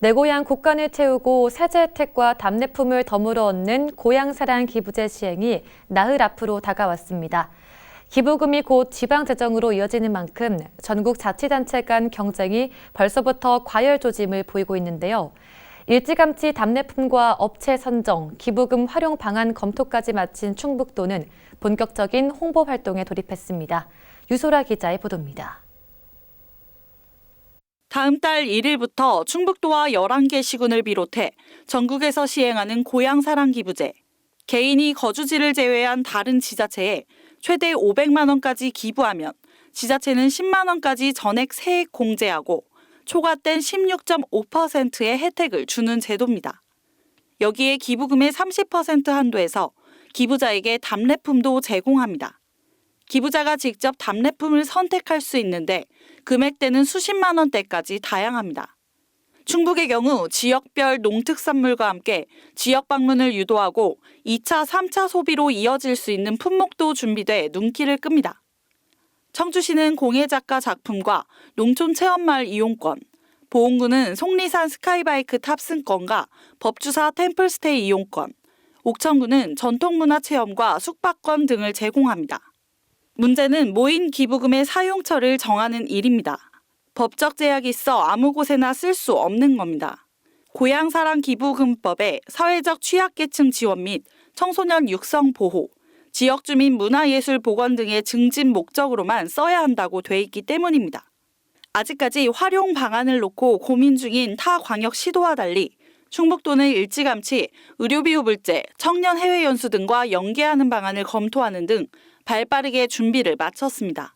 내 고향 곳간을 채우고 세제 혜택과 답례품을 덤으로 얻는 고향사랑 기부제 시행이 나흘 앞으로 다가왔습니다. 기부금이 곧 지방 재정으로 이어지는 만큼 전국 자치단체 간 경쟁이 벌써부터 과열 조짐을 보이고 있는데요. 일찌감치 답례품과 업체 선정, 기부금 활용 방안 검토까지 마친 충북도는 본격적인 홍보 활동에 돌입했습니다. 유소라 기자의 보도입니다. 다음 달 1일부터 충북도와 11개 시군을 비롯해 전국에서 시행하는 고향사랑 기부제. 개인이 거주지를 제외한 다른 지자체에 최대 500만 원까지 기부하면 지자체는 10만 원까지 전액 세액 공제하고 초과된 16.5%의 혜택을 주는 제도입니다. 여기에 기부금의 30% 한도에서 기부자에게 답례품도 제공합니다. 기부자가 직접 답례품을 선택할 수 있는데 금액대는 수십만 원대까지 다양합니다. 충북의 경우 지역별 농특산물과 함께 지역 방문을 유도하고 2차, 3차 소비로 이어질 수 있는 품목도 준비돼 눈길을 끕니다. 청주시는 공예 작가 작품과 농촌 체험마을 이용권, 보은구는 속리산 스카이바이크 탑승권과 법주사 템플스테이 이용권, 옥천구는 전통문화 체험과 숙박권 등을 제공합니다. 문제는 모인 기부금의 사용처를 정하는 일입니다. 법적 제약이 있어 아무 곳에나 쓸 수 없는 겁니다. 고향사랑 기부금법에 사회적 취약계층 지원 및 청소년 육성 보호, 지역 주민 문화예술 복원 등의 증진 목적으로만 써야 한다고 돼 있기 때문입니다. 아직까지 활용 방안을 놓고 고민 중인 타 광역 시도와 달리 충북도는 일찌감치 의료비 후 불제, 청년 해외 연수 등과 연계하는 방안을 검토하는 등 발빠르게 준비를 마쳤습니다.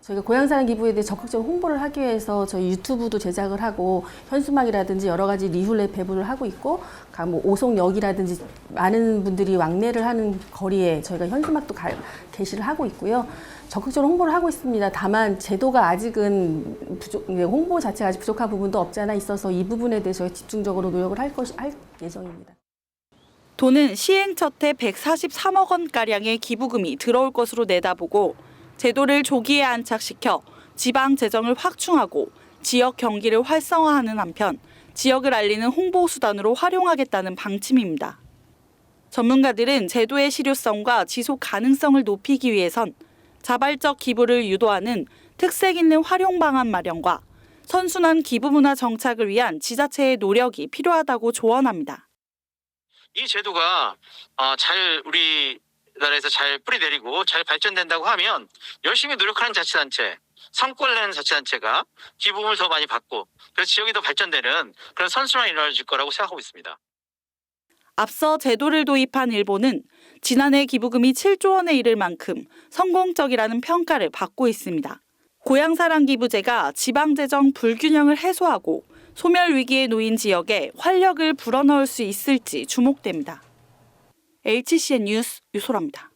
저희가 고향사랑 기부에 대해 적극적 홍보를 하기 위해서 저희 유튜브도 제작을 하고 현수막이라든지 여러 가지 리플렛 배부를 하고 있고 각뭐 오송역이라든지 많은 분들이 왕래를 하는 거리에 저희가 현수막도 가, 게시를 하고 있고요. 적극적으로 홍보를 하고 있습니다. 다만 제도가 아직은 부족, 예, 홍보 자체가 아직 부족한 부분도 없지 않아 있어서 이 부분에 대해서 집중적으로 노력을 할 것이 할 예정입니다. 도는 시행 첫해 143억 원가량의 기부금이 들어올 것으로 내다보고 제도를 조기에 안착시켜 지방 재정을 확충하고 지역 경기를 활성화하는 한편 지역을 알리는 홍보 수단으로 활용하겠다는 방침입니다. 전문가들은 제도의 실효성과 지속 가능성을 높이기 위해선 자발적 기부를 유도하는 특색 있는 활용 방안 마련과 선순환 기부 문화 정착을 위한 지자체의 노력이 필요하다고 조언합니다. 이 제도가 어, 잘 우리 나라에서 잘 뿌리 내리고 잘 발전된다고 하면 열심히 노력하는 자치단체, 성과를 내는 자치단체가 기부금을 더 많이 받고 그래서 지역이 더 발전되는 그런 선순환이 이루어질 거라고 생각하고 있습니다. 앞서 제도를 도입한 일본은 지난해 기부금이 7조 원에 이를 만큼 성공적이라는 평가를 받고 있습니다. 고향사랑 기부제가 지방재정 불균형을 해소하고 소멸 위기에 놓인 지역에 활력을 불어넣을 수 있을지 주목됩니다. HCN 뉴스 유소라입니다.